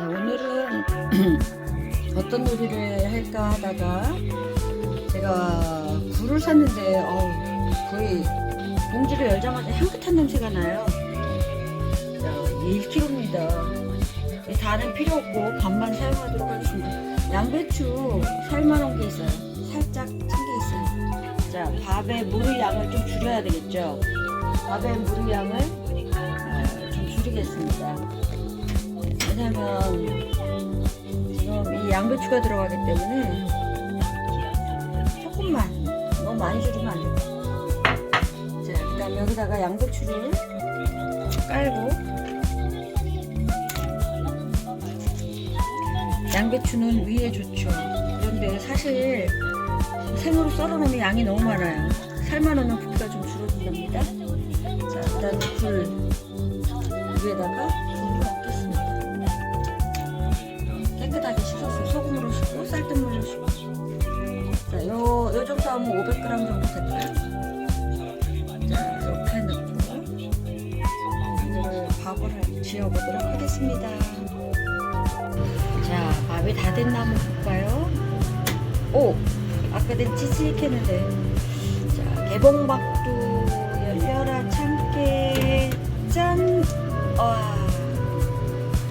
자, 오늘은 어떤 요리를 할까 하다가 제가 굴을 샀는데 어 거의 봉지를 열자마자 향긋한 냄새가 나요. 자, 1kg입니다. 다는 필요 없고 반만 사용하도록 하겠습니다. 양배추 삶아놓은 게 있어요. 살짝 친게 있어요. 자, 밥에 물의 양을 좀 줄여야 되겠죠. 밥에 물의 양을 어, 좀 줄이겠습니다. 왜냐면 지금 이 양배추가 들어가기 때문에 조금만 너무 많이 줄이면 안 돼요. 자, 그다음 여기다가 양배추를 깔고 양배추는 위에 좋죠. 그런데 사실 생으로 썰어놓으면 양이 너무 많아요. 삶아놓으면 부피가 좀 줄어든답니다. 3.500g 정도 될까요? 자, 이렇게 넣고 오늘 밥을 지어보도록 하겠습니다. 자, 밥이 다 됐나 한번 볼까요? 오! 아까 된 치즈익했는데 자, 개봉박두 열려라 참깨 짠! 와,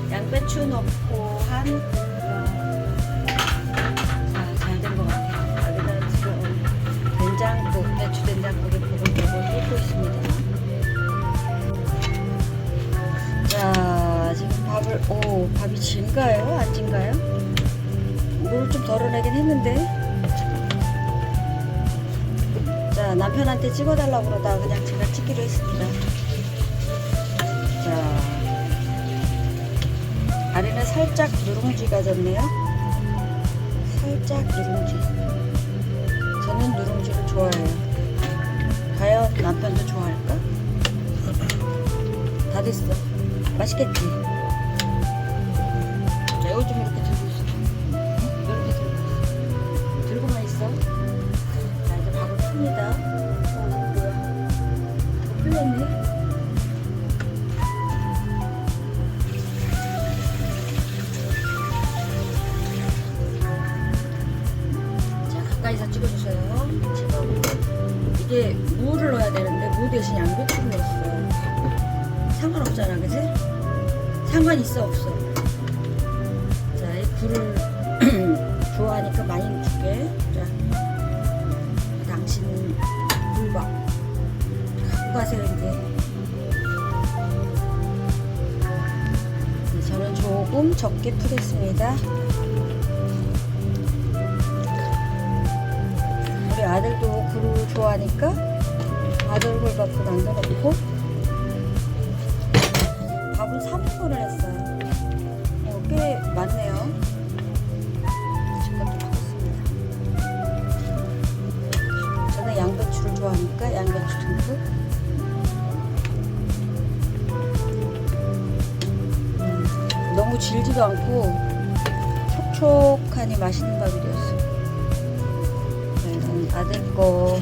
양배추 넣고 한 오, 밥이 진가요? 안 진가요? 물을 좀 덜어내긴 했는데. 자, 남편한테 찍어달라고 그러다가 그냥 제가 찍기로 했습니다. 자, 아래는 살짝 누룽지가 졌네요. 살짝 누룽지. 저는 누룽지를 좋아해요. 과연 남편도 좋아할까? 다 됐어. 맛있겠지? 찍어주세요. 지금 이게 무를 넣어야 되는데 무 대신 양배추를 넣었어요. 상관없잖아, 그지? 상관 있어, 없어. 자, 이 굴을 좋아하니까 많이 넣을게. 자, 당신 물밥 갖고 가세요, 이제. 네, 저는 조금 적게 푸겠습니다. 아들도 굴을 좋아하니까 아들 굴밥도 남겨놓고 밥은 3인분을 했어요. 어, 꽤 많네요. 집값도 바꿨습니다. 저는 양배추를 좋아하니까 양배추 듬뿍. 음, 너무 질지도 않고 촉촉하니 맛있는 밥이 되었어요. 이건